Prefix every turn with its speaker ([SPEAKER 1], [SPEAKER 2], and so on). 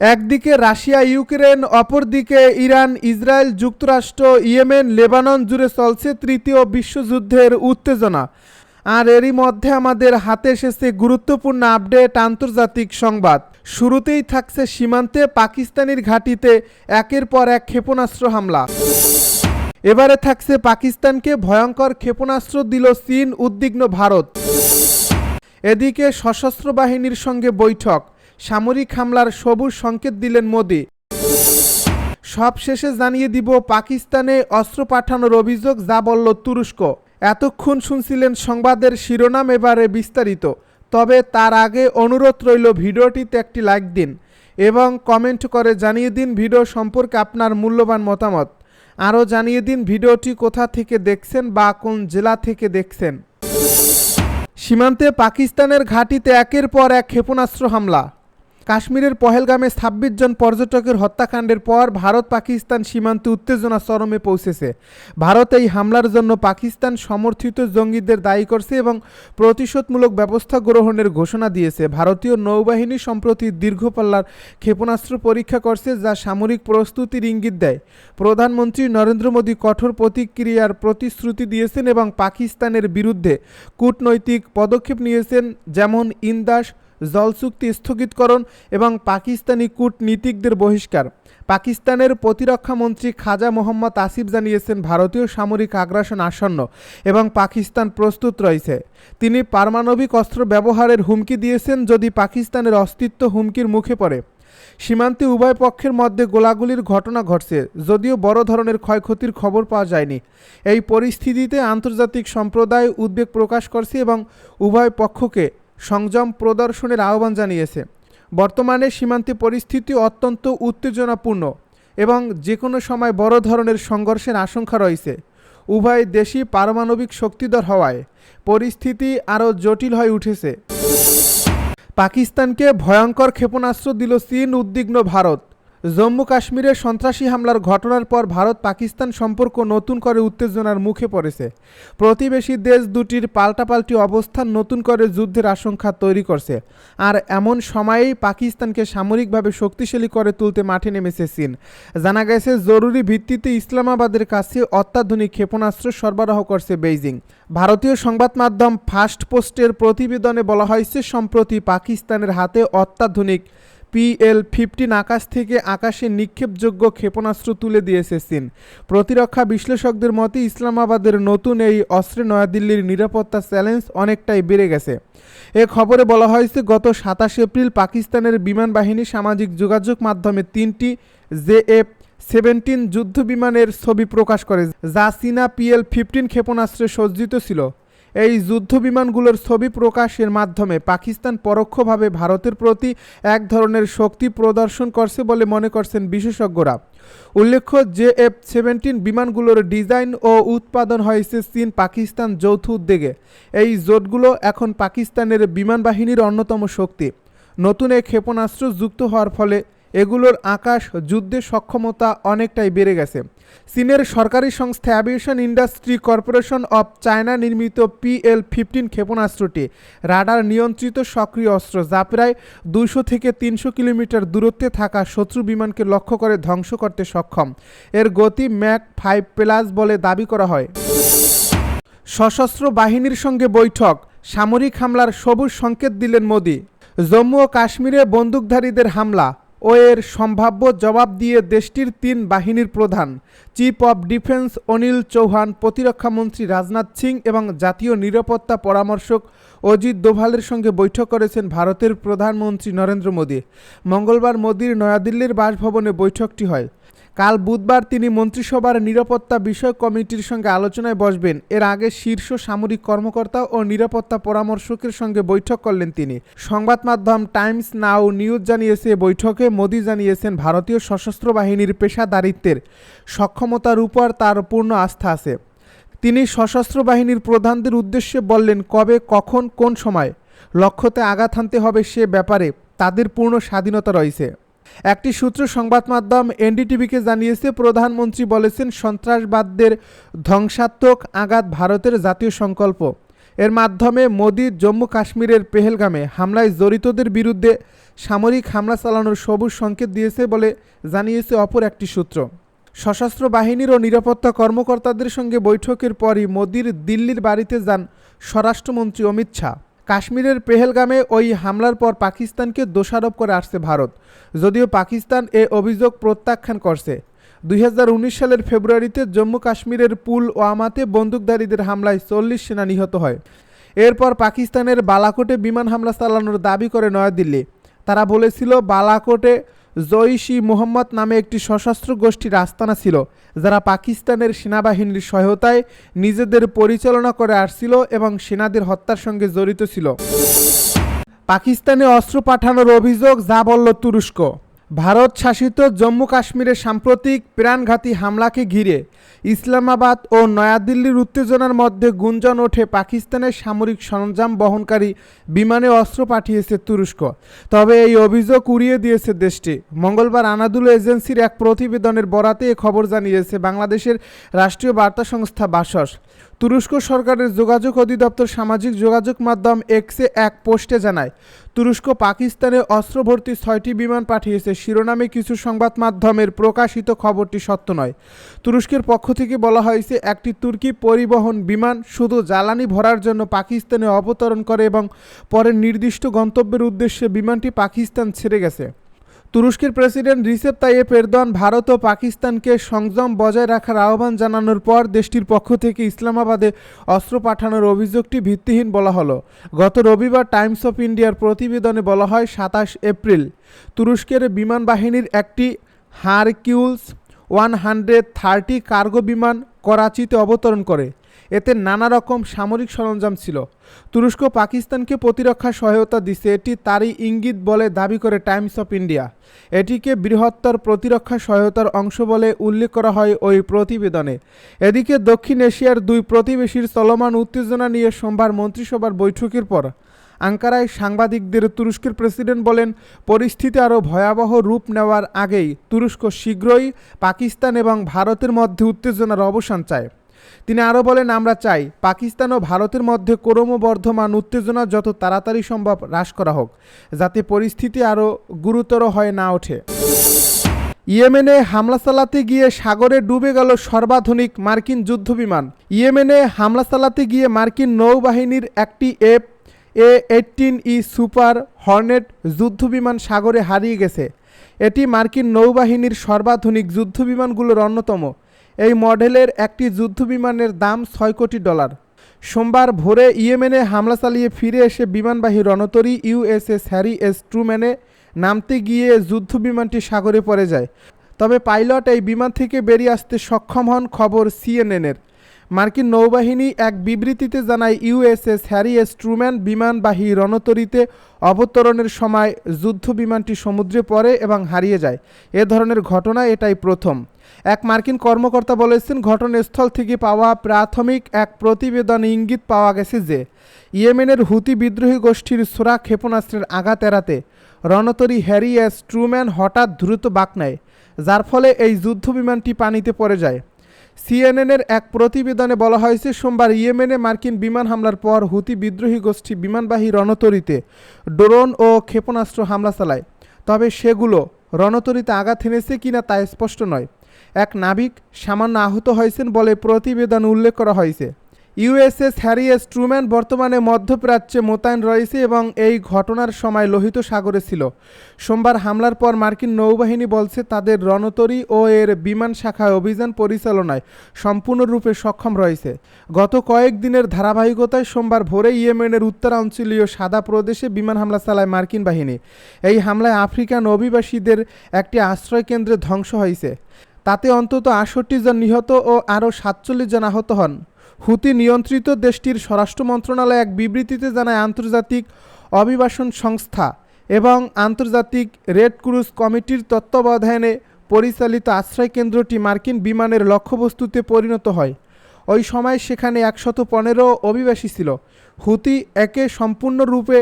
[SPEAKER 1] একদিকে Russia, Ukraine, অপরদিকে Iran, Israel, যুক্তরাষ্ট্র, ইয়েমেন, লেবানন জুড়ে চলছে তৃতীয় বিশ্বযুদ্ধের উত্তেজনা। আর এরই মধ্যে আমাদের হাতে এসেছে গুরুত্বপূর্ণ আপডেট আন্তর্জাতিক সংবাদ। শুরুতেই থাকছে সীমান্তে পাকিস্তানির ঘাঁটিতে একের পর এক ক্ষেপণাস্ত্র হামলা। এবারে থাকছে পাকিস্তানকে ভয়ঙ্কর ক্ষেপণাস্ত্র দিল চীন, উদ্বিগ্ন ভারত। এদিকে সশস্ত্র বাহিনীর সঙ্গে বৈঠক। সামরিক হামলার সবুজ সংকেত দিলেন মোদি। সব শেষে জানিয়ে দিব, পাকিস্তানে অস্ত্র পাঠানোর অভিযোগ, যা বলল তুরস্ক। এতক্ষণ শুনছিলেন সংবাদের শিরোনাম এবারে বিস্তারিত। তবে তার আগে অনুরোধ রইল ভিডিওটিতে একটি লাইক দিন এবং কমেন্ট করে জানিয়ে দিন ভিডিও সম্পর্কে আপনার মূল্যবান মতামত। আরও জানিয়ে দিন ভিডিওটি কোথা থেকে দেখছেন বা কোন জেলা থেকে দেখছেন। সীমান্তে পাকিস্তানের ঘাঁটিতে একের পর এক ক্ষেপণাস্ত্র হামলা। কাশ্মীরের পহেলগামে ছাব্বিশ জন পর্যটকের হত্যাকাণ্ডের পর ভারত পাকিস্তান সীমান্তে উত্তেজনা চরমে পৌঁছেছে। ভারত এই হামলার জন্য পাকিস্তান সমর্থিত জঙ্গিদের দায়ী করছে এবং প্রতিশোধমূলক ব্যবস্থা গ্রহণের ঘোষণা দিয়েছে। ভারতীয় নৌবাহিনী সম্প্রতি দীর্ঘপাল্লার ক্ষেপণাস্ত্র পরীক্ষা করছে যা সামরিক প্রস্তুতির ইঙ্গিত দেয়। প্রধানমন্ত্রী নরেন্দ্র মোদী কঠোর প্রতিক্রিয়ার প্রতিশ্রুতি দিয়েছেন এবং পাকিস্তানের বিরুদ্ধে কূটনৈতিক পদক্ষেপ নিয়েছেন, যেমন ইন্দাস জলচুক্তি স্থগিতকরণ এবং পাকিস্তানি কূটনীতিকদের বহিষ্কার। পাকিস্তানের প্রতিরক্ষা মন্ত্রী খাজা মোহাম্মদ আসিফ জানিয়েছেন, ভারতীয় সামরিক আগ্রাসন আসন্ন এবং পাকিস্তান প্রস্তুত রয়েছে। তিনি পারমাণবিক অস্ত্র ব্যবহারের হুমকি দিয়েছেন যদি পাকিস্তানের অস্তিত্ব হুমকির মুখে পড়ে। সীমান্তে উভয় পক্ষের মধ্যে গোলাগুলির ঘটনা ঘটছে, যদিও বড় ধরনের ক্ষয়ক্ষতির খবর পাওয়া যায়নি। এই পরিস্থিতিতে আন্তর্জাতিক সম্প্রদায় উদ্বেগ প্রকাশ করছে এবং উভয় পক্ষকে সংযম প্রদর্শনের আহ্বান জানিয়েছে। বর্তমানে সীমান্তে পরিস্থিতি অত্যন্ত উত্তেজনাপূর্ণ এবং যে কোনো সময় বড় ধরনের সংঘর্ষের আশঙ্কা রয়েছে। উভয় দেশই পারমাণবিক শক্তিধর হওয়ায় পরিস্থিতি আরও জটিল হয়ে উঠেছে। পাকিস্তানকে ভয়ঙ্কর ক্ষেপণাস্ত্র দিল চীন, উদ্বিগ্ন ভারত। জম্মু কাশ্মীরে সন্ত্রাসী হামলার ঘটনার পর ভারত পাকিস্তান সম্পর্ক নতুন করে উত্তেজনার মুখে পড়েছে। প্রতিবেশী দেশ দুটির পাল্টাপাল্টি অবস্থান নতুন করে যুদ্ধের আশঙ্কা তৈরি করছে। আর এমন সময়েই পাকিস্তানকে সামরিকভাবে শক্তিশালী করে তুলতে মাঠে নেমেছে চীন। জানা গেছে, জরুরি ভিত্তিতে ইসলামাবাদের কাছে অত্যাধুনিক ক্ষেপণাস্ত্র সরবরাহ করছে বেইজিং। ভারতীয় সংবাদ মাধ্যম ফাস্ট পোস্টের প্রতিবেদনে বলা হয়েছে, সম্প্রতি পাকিস্তানের হাতে অত্যাধুনিক পিএল ফিফটিন আকাশ থেকে আকাশে নিক্ষেপযোগ্য ক্ষেপণাস্ত্র তুলে দিয়েছে চীন। প্রতিরক্ষা বিশ্লেষকদের মতে, ইসলামাবাদের নতুন এই অস্ত্রে নয়াদিল্লির নিরাপত্তা চ্যালেঞ্জ অনেকটাই বেড়ে গেছে। এ খবরে বলা হয়েছে, গত সাতাশ এপ্রিল পাকিস্তানের বিমান বাহিনী সামাজিক যোগাযোগ মাধ্যমে তিনটি জেএফ সেভেন্টিন যুদ্ধ বিমানের ছবি প্রকাশ করে, যা চীনা পিএল ফিফটিন ক্ষেপণাস্ত্রে সজ্জিত ছিল। এই যুদ্ধ বিমানগুলোর ছবি প্রকাশের মাধ্যমে পাকিস্তান পরোক্ষভাবে ভারতের প্রতি এক ধরনের শক্তি প্রদর্শন করছে বলে মনে করছেন বিশেষজ্ঞরা। উল্লেখ্য যে এফ সেভেন্টিন বিমানগুলোর ডিজাইন ও উৎপাদন হয়েছে চীন, পাকিস্তান যৌথ উদ্যোগে। এই জোটগুলো এখন পাকিস্তানের বিমান বাহিনীর অন্যতম শক্তি। নতুন এই ক্ষেপণাস্ত্র যুক্ত হওয়ার ফলে এগুলোর আকাশ যুদ্ধের সক্ষমতা অনেকটাই বেড়ে গেছে। চীনের সরকারি সংস্থা aviation industry corporation of China নির্মিত পিএল ফিফটিন ক্ষেপণাস্ত্রটি রাডার নিয়ন্ত্রিত সক্রিয় অস্ত্র যা প্রায় দুইশো থেকে তিনশো কিলোমিটার দূরত্বে থাকা শত্রু বিমানকে লক্ষ্য করে ধ্বংস করতে সক্ষম। এর গতি ম্যাক ফাইভ প্লাস বলে দাবি করা হয়। সশস্ত্র বাহিনীর সঙ্গে বৈঠক। সামরিক হামলার সবুজ সংকেত দিলেন মোদি। জম্মু ও কাশ্মীরে বন্দুকধারীদের হামলা। ও এর সম্ভাব্য জবাব দিয়ে দেশটির তিন বাহিনীর প্রধান, chief of defence Anil Chauhan প্রতিরক্ষামন্ত্রী রাজনাথ সিং এবং জাতীয় নিরাপত্তা পরামর্শক অজিত দোভালের সঙ্গে বৈঠক করেছেন ভারতের প্রধানমন্ত্রী নরেন্দ্র মোদী। মঙ্গলবার মোদীর নয়াদিল্লির বাসভবনে বৈঠকটি হয়। কাল বুধবার তিনি মন্ত্রিসভার নিরাপত্তা বিষয়ক কমিটির সঙ্গে আলোচনায় বসবেন। এর আগে শীর্ষ সামরিক কর্মকর্তা ও নিরাপত্তা পরামর্শকের সঙ্গে বৈঠক করলেন তিনি। সংবাদ মাধ্যম টাইমস নাও নিউজ জানিয়েছে বৈঠকে মোদি জানিয়েছেন ভারতীয় সশস্ত্র বাহিনীর পেশাদারিত্বের সক্ষমতার উপর তার পূর্ণ আস্থা আছে। তিনি সশস্ত্র বাহিনীর প্রধানদের উদ্দেশ্যে বললেন, কবে, কখন, কোন সময়? লক্ষ্যতে আঘাত হানতে হবে সে ব্যাপারে। তাদের পূর্ণ স্বাধীনতা রয়েছে। একটি সূত্র সংবাদ মাধ্যম এনডিটিভিকে জানিয়েছে, প্রধানমন্ত্রী বলেছেন, সন্ত্রাসবাদদের ধ্বংসাত্মক আঘাত ভারতের জাতীয় সংকল্প। এর মাধ্যমে মোদি জম্মু কাশ্মীরের পেহেলগামে হামলায় জড়িতদের বিরুদ্ধে সামরিক হামলা চালানোর সবুজ সংকেত দিয়েছে বলে জানিয়েছে অপর একটি সূত্র। সশস্ত্র বাহিনীর ও নিরাপত্তা কর্মকর্তাদের সঙ্গে বৈঠকের পরই মোদির দিল্লির বাড়িতে যান স্বরাষ্ট্রমন্ত্রী অমিত শাহ। কাশ্মীরের পেহেলগামে ওই হামলার পর পাকিস্তানকে দোষারোপ করে আসছে ভারত, যদিও পাকিস্তান এ অভিযোগ প্রত্যাখ্যান করছে। দুই হাজার উনিশ সালের ফেব্রুয়ারিতে জম্মু কাশ্মীরের পুল ওয়ামাতে বন্দুকধারীদের হামলায় চল্লিশ সেনা নিহত হয়। এরপর পাকিস্তানের বালাকোটে বিমান হামলা চালানোর দাবি করে নয়াদিল্লি। তারা বলেছিল, বালাকোটে ই মোহাম্মদ নামে একটি সশস্ত্র গোষ্ঠীর আস্তানা ছিল, যারা পাকিস্তানের সেনাবাহিনীর সহায়তায় নিজেদের পরিচালনা করে আসছিল এবং সেনাদের হত্যার সঙ্গে জড়িত ছিল। পাকিস্তানে অস্ত্র পাঠানোর অভিযোগ যা বলল তুরস্ক। ভারত শাসিত জম্মু কাশ্মীরে সাম্প্রতিক প্রাণঘাতী হামলাকে ঘিরে ইসলামাবাদ ও নয়াদিল্লির উত্তেজনার মধ্যে গুঞ্জন ওঠে পাকিস্তানের সামরিক সরঞ্জাম বহনকারী বিমানে অস্ত্র পাঠিয়েছে তুরস্ক। তবে এই অভিযোগ উড়িয়ে দিয়েছে দেশটি। মঙ্গলবার আনাদুল এজেন্সির এক প্রতিবেদনের বরাতে খবর জানিয়েছে বাংলাদেশের রাষ্ট্রীয় বার্তা সংস্থা বাসস। তুরস্ক সরকারের যোগাযোগ অধিদপ্তর সামাজিক যোগাযোগ মাধ্যম এক্সে এক পোস্টে জানায়, তুরস্ক পাকিস্তানে অস্ত্র ভর্তি ছয়টি বিমান পাঠিয়েছে। শিরোনামে কিছু সংবাদ মাধ্যমের প্রকাশিত খবরটি সত্য নয়। তুরস্কের পক্ষ থেকে বলা হয়েছে, একটি তুর্কি পরিবহন বিমান শুধু জ্বালানি ভরার জন্য পাকিস্তানে অবতরণ করে এবং পরে নির্দিষ্ট গন্তব্যের উদ্দেশ্যে বিমানটি পাকিস্তান ছেড়ে গেছে। তুরস্কের president Recep Tayyip Erdogan Bharat ও পাকিস্তানকে সংযম বজায় রাখার আহ্বান জানানোর পর দেশটির পক্ষ থেকে ইসলামাবাদে অস্ত্র পাঠানোর অভিযোগটি ভিত্তিহীন বলা হলো। গত রবিবার টাইমস অফ ইন্ডিয়ার প্রতিবেদনে বলা হয়, সাতাশ এপ্রিল, তুরস্কের বিমান বাহিনীর একটি Hercules one hundred thirty cargo বিমান করাচিতে অবতরণ করে। এতে নানা রকম সামরিক সরঞ্জাম ছিল। তুরস্ক পাকিস্তানকে প্রতিরক্ষা সহায়তা দিছে, এটি তারই ইঙ্গিত বলে দাবি করে টাইমস অফ ইন্ডিয়া। এটিকে বৃহত্তর প্রতিরক্ষা সহায়তার অংশ বলে উল্লেখ করা হয় ওই প্রতিবেদনে। এদিকে দক্ষিণ এশিয়ার দুই প্রতিবেশীর চলমান উত্তেজনা নিয়ে সোমবার মন্ত্রিসভার বৈঠকের পর আঙ্কারায় সাংবাদিকদের তুরস্কের প্রেসিডেন্ট বলেন, পরিস্থিতি আরও ভয়াবহ রূপ নেওয়ার আগেই তুরস্ক শীঘ্রই পাকিস্তান এবং ভারতের মধ্যে উত্তেজনার অবসান চায়। তিনি আরও বলেন, আমরা চাই পাকিস্তান ও ভারতের মধ্যে ক্রমবর্ধমান উত্তেজনা যত তাড়াতাড়ি সম্ভব হ্রাস করা হোক, যাতে পরিস্থিতি আরও গুরুতর হয়ে না ওঠে। ইয়েমেনে হামলা চালাতে গিয়ে সাগরে ডুবে গেল সর্বাধুনিক মার্কিন যুদ্ধবিমান। ইয়েমেনে হামলা চালাতে গিয়ে মার্কিন নৌবাহিনীর একটি F A eighteen E super hornet যুদ্ধবিমান সাগরে হারিয়ে গেছে। এটি মার্কিন নৌবাহিনীর সর্বাধুনিক যুদ্ধবিমানগুলোর অন্যতম। এই মডেলের একটি যুদ্ধবিমানের দাম ছয় কোটি ডলার। সোমবার ভোরে ইয়েমেনে হামলা চালিয়ে ফিরে এসে বিমানবাহী রণতরী ইউএসএস হ্যারি এস ট্রুম্যানে নামতে গিয়ে যুদ্ধবিমানটি সাগরে পড়ে যায়। তবে পাইলট এই বিমান থেকে বেরিয়ে আসতে সক্ষম হন খবর সিএনএনের। মার্কিন নৌবাহিনী এক বিবৃতিতে জানায়, ইউএসএস হ্যারি এস ট্রুম্যান বিমানবাহী রণতরীতে অবতরণের সময় যুদ্ধ বিমানটি সমুদ্রে পড়ে এবং হারিয়ে যায়। এ ধরনের ঘটনা এটাই প্রথম। এক মার্কিন কর্মকর্তা বলেছেন, ঘটনাস্থল থেকে পাওয়া প্রাথমিক এক প্রতিবেদন ইঙ্গিত পাওয়া গেছে যে, ইয়েমেনের হুতি বিদ্রোহী গোষ্ঠীর সোরা ক্ষেপণাস্ত্রের আঘাত এড়াতে রণতরী হ্যারি এস ট্রুম্যান হঠাৎ দ্রুত বাক নেয়, যার ফলে এই যুদ্ধ বিমানটি পানিতে পড়ে যায়। সিএনএনের এক প্রতিবেদনে বলা হয়েছে, সোমবার ইয়েমেনে মার্কিন বিমান হামলার পর হুতি বিদ্রোহী গোষ্ঠী বিমানবাহী রণতরীতে ড্রোন ও ক্ষেপণাস্ত্র হামলা চালায়। তবে সেগুলো রণতরীতে আঘাত হেনেছে কিনা তা স্পষ্ট নয়। এক নাবিক সামান্য আহত হয়েছেন বলে প্রতিবেদন উল্লেখ করা হয়েছে। ইউএসএস হ্যারিয়েস ট্রুম্যান বর্তমানে মধ্যপ্রাচ্যে মোতায়েন রয়েছে এবং এই ঘটনার সময় লোহিত সাগরে ছিল। সোমবার হামলার পর মার্কিন নৌবাহিনী বলছে, তাদের রণতরী ও এর বিমান শাখায় অভিযান পরিচালনায় সম্পূর্ণরূপে সক্ষম রয়েছে। গত কয়েকদিনের ধারাবাহিকতায় সোমবার ভোরে ইয়েমেনের উত্তরাঞ্চলীয় সাদা প্রদেশে বিমান হামলা চালায় মার্কিন বাহিনী। এই হামলায় আফ্রিকান অভিবাসীদের একটি আশ্রয় কেন্দ্রে ধ্বংস হয়েছে। তাতে অন্তত আটষট্টি জন নিহত ও আরও সাতচল্লিশ জন আহত হন। হুতি নিয়ন্ত্রিত দেশটির স্বরাষ্ট্র মন্ত্রণালয় এক বিবৃতিতে জানায় আন্তর্জাতিক অভিবাসন সংস্থা এবং আন্তর্জাতিক রেড ক্রুজ কমিটির তত্ত্বাবধানে পরিচালিত আশ্রয় কেন্দ্রটি মার্কিন বিমানের লক্ষ্যবস্তুতে পরিণত হয়। ওই সময় সেখানে একশত পনেরো অভিবাসী ছিল। হুতি একে সম্পূর্ণরূপে